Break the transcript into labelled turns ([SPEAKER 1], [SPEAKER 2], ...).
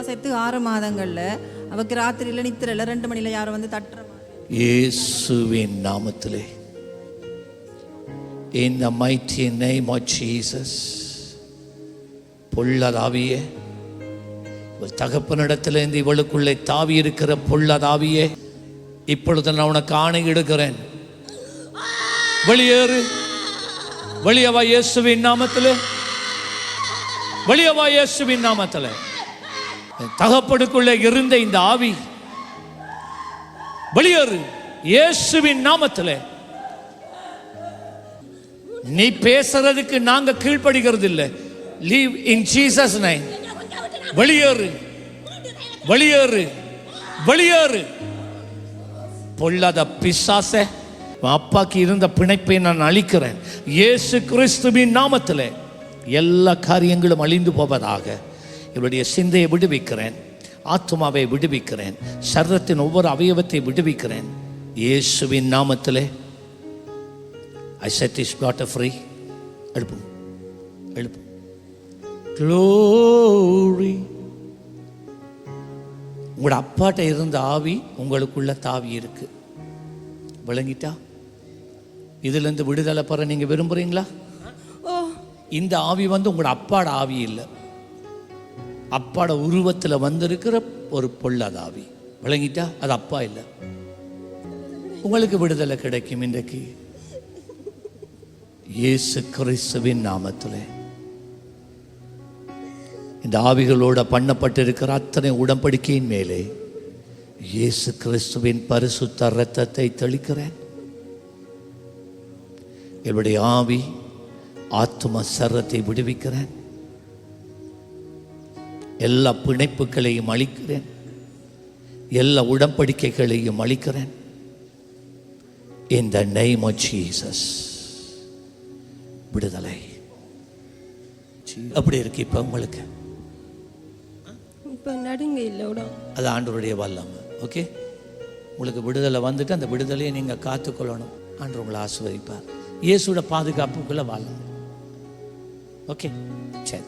[SPEAKER 1] அப்பா செத்து ஆறு மாதங்கள்ல. அவருக்கு ராத்திரியில நித்திரல ரெண்டு மணில யாரும் வந்து தட்டுற
[SPEAKER 2] இயேசுவின் நாமத்திலே. In the mighty name of Jesus பொள்ளதாவியே இவள் தகப்பனிடத்திலிருந்து இவளுக்குள்ளே தாவி இருக்கிற பொள்ளதாவியே இப்பொழுது நான் உனக்கு ஆணையிடுகிறேன் வெளியேறு. வெளியவா இயேசுவின் நாமத்தில். வெளியவா இயேசுவின் நாமத்தில். தகப்படுக்குள்ளே இருந்த இந்த ஆவி வெளியேறு. இயேசுவின் நாமத்திலே. நீ பேசுறதுக்கு நாங்க கீழ்ப்படுகிறது இல்லை லீவ் இன் ஜீசஸ் நைன் வெளியேறு. வெளியேறு. வெளியேறு. பொல்லாத பிசாச அப்பாக்கு இருந்த பிணைப்பை நான் அழிக்கிறேன். இயேசு கிறிஸ்துவின் நாமத்தில். எல்லா காரியங்களும் அழிந்து போவதாக. இவருடைய சிந்தையை விடுவிக்கிறேன். ஆத்மாவை விடுவிக்கிறேன். சர்வத்தின் ஒவ்வொரு அவயவத்தை விடுவிக்கிறேன். இயேசுவின் நாமத்திலே. I set is that free எழுப்பும். எழுப்பும். க்ளோரி உங்களோட அப்பாட்ட இருந்த ஆவி உங்களுக்குள்ள தாவி இருக்கு. விளங்கிட்டா? இதுலேருந்து விடுதலை பெற நீங்க விரும்புறீங்களா? இந்த ஆவி வந்து உங்களோட அப்பாட ஆவி இல்லை. அப்பாட உருவத்தில் வந்திருக்கிற ஒரு பொல்லாத ஆவி. விளங்கிட்டா? அது அப்பா இல்லை. உங்களுக்கு விடுதலை கிடைக்கும் இன்றைக்கு. இயேசு கிறிஸ்துவின் நாமத்திலே. இந்த ஆவிகளோட பண்ணப்பட்டிருக்கிற அத்தனை உடன்படிக்கையின் மேலே இயேசு கிறிஸ்துவின் பரிசுத்த ரத்தத்தை தெளிக்கிறேன். என்னுடைய ஆவி ஆத்ம சரத்தை விடுவிக்கிறேன். எல்லா பிணைப்புகளையும் அழிக்கிறேன். எல்லா உடன்படிக்கைகளையும் அழிக்கிறேன். இந்த name of ஜீசஸ் விடுதலை. அப்படி இருக்கு இப்போ உங்களுக்கு.
[SPEAKER 3] இப்போ நடுங்க இல்லை
[SPEAKER 2] அது ஆண்டவருடைய வல்லமை. ஓகே உங்களுக்கு விடுதலை வந்துட்டு அந்த விடுதலையை நீங்கள் காத்துக்கொள்ளணும். ஆண்டவர் உங்களை ஆசீர்வதிப்பார். இயேசுவோட பாதுகாப்புக்குள்ளே வாழணும் ஓகே சரி.